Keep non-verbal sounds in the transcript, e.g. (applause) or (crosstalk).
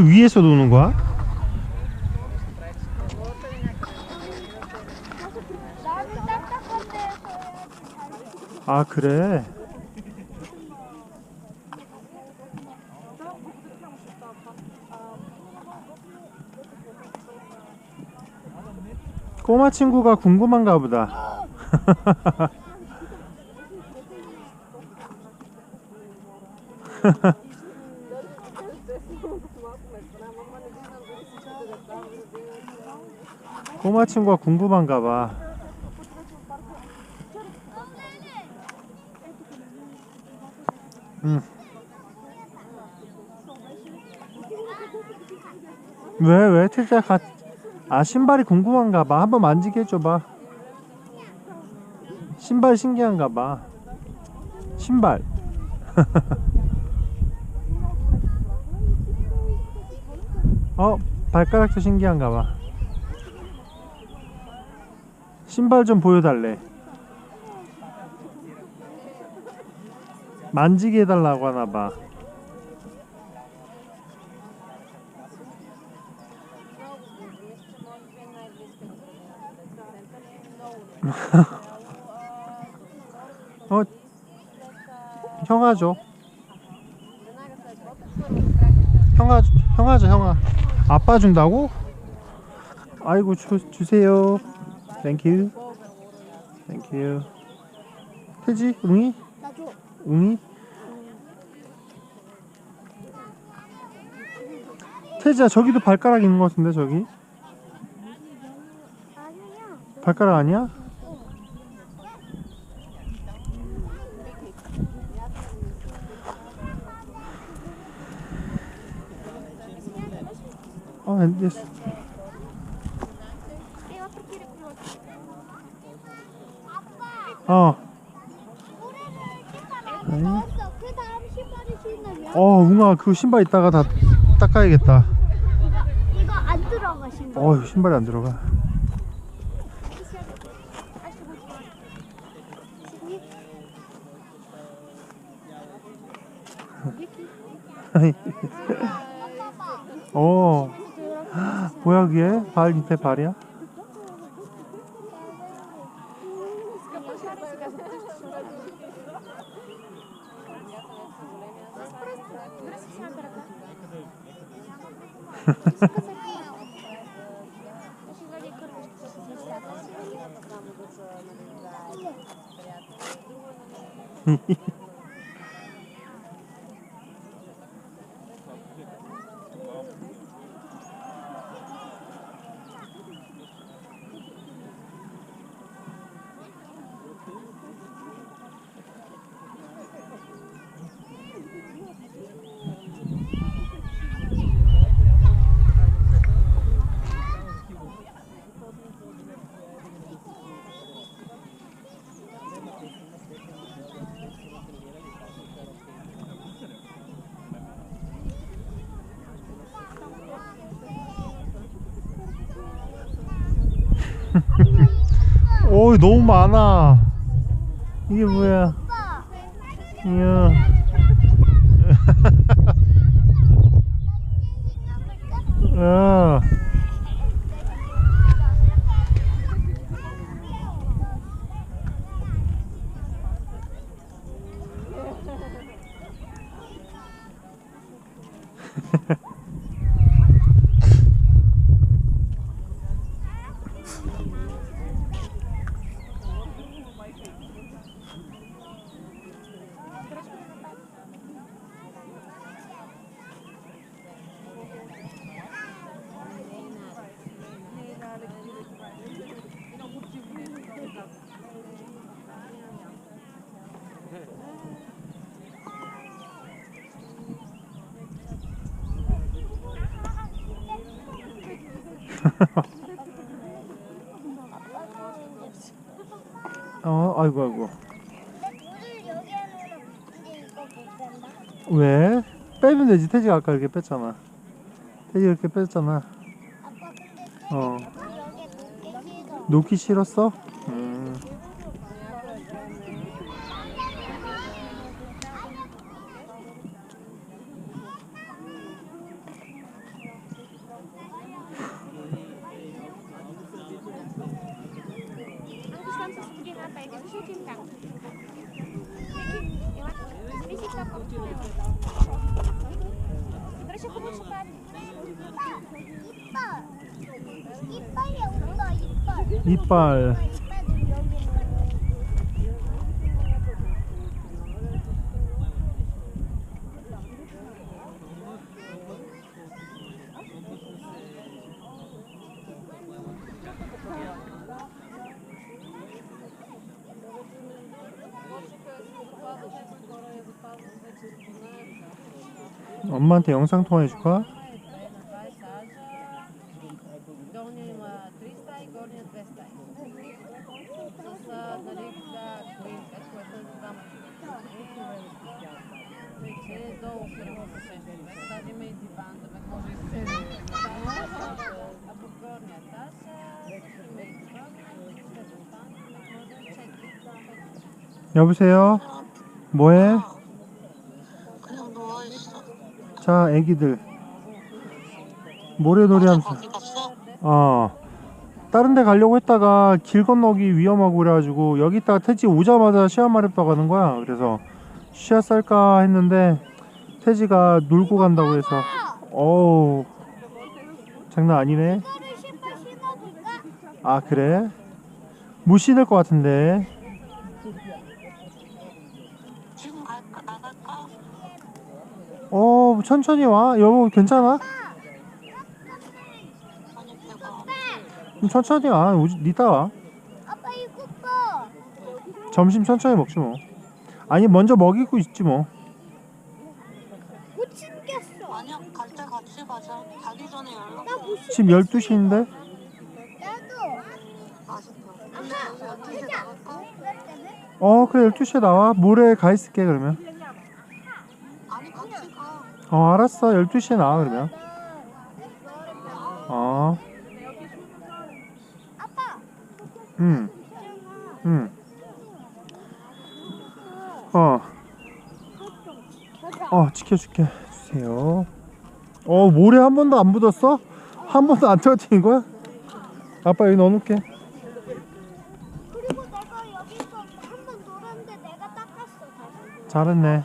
그 위에서 노는 거야? 아 그래 꼬마 친구가 궁금한가 보다 (laughs) 꼬마 친구가 궁금한가 봐 왜, 왜? 태자 가, 아, 신발이 궁금한가 봐. 한번 만지게 해줘봐. 신발 신기한가 봐. 신발. (laughs) 어, 발가락도 신기한가 봐. 신발 좀 보여달래. 만지게 해달라고 하나 봐. (laughs) 어, 형아 줘. 형아, 줘, 형아 줘, 형아. 아빠 준다고? 아이고, 주, 주세요. 땡큐. 땡큐. 태지, 웅이? 나도 웅이? 태지야, 저기도 발가락 있는 것 같은데, 저기? 발가락 아니야? 어, 안 됐어. 어, 신으면 어, 웅아, 그 신발 이따가 다 닦아야겠다. 이거 이거 안 들어가 신발 어, 신발이 안 들어가. (laughs) 어, 뭐야 그게? 발 밑에 발이야? Hehehehe (laughs) 오, 너무 많아. 이게 뭐야? 이야. 야. (laughs) (laughs) (laughs) 어, 아이고 아이고. 왜? 빼면 되지. 태지가 아까 이렇게 뺐잖아. 태지 이렇게 뺐잖아. 어. 놓기 싫었어? apa itu syuting kang lewat ini sih kak terus aku mau suka Ipal. Ipal ya udah Ipal. Ipal. 엄마한테 영상 통화해 줄까? 여보세요? 뭐해? 자, 애기들. 모래놀이 하면서. 거기 갔어? 어. 다른 데 가려고 했다가 길 건너기 위험하고 그래가지고 여기 있다가 태지 오자마자 씨앗 마렵다고 하는 거야. 그래서 씨앗 쌀까 했는데 태지가 놀고 간다고 해서 어우 장난 아니네. 아 그래? 못 신을 것 같은데. 지금 갈까? 나갈까? 어 천천히 와. 여보 괜찮아? 좀 천천히 와. 오지- 이따 와. 아빠 이거 봐. 점심 천천히 먹지 뭐. 아니 먼저 먹이고 있지 뭐. 못 챙겼어. 아니야 갈 때 같이 가자. 가기 전에 연락. 지금 12시인데? 나도. 맛있다. 근데 여기 12시에 나갈까? 어 그래 12시에 나와. 모레 가 있을게 그러면. 어 알았어 12시에 나와 그러면. 어. 아빠. 응. 응. 어. 어 지켜줄게. 주세요. 어 모래 한 번도 안 묻었어? 한 번도 안 떨어뜨린 거야? 아빠 여기 넣어놓을게. 그리고 내가 여기서 한 번 놀았는데 내가 닦았어 다시. 잘했네.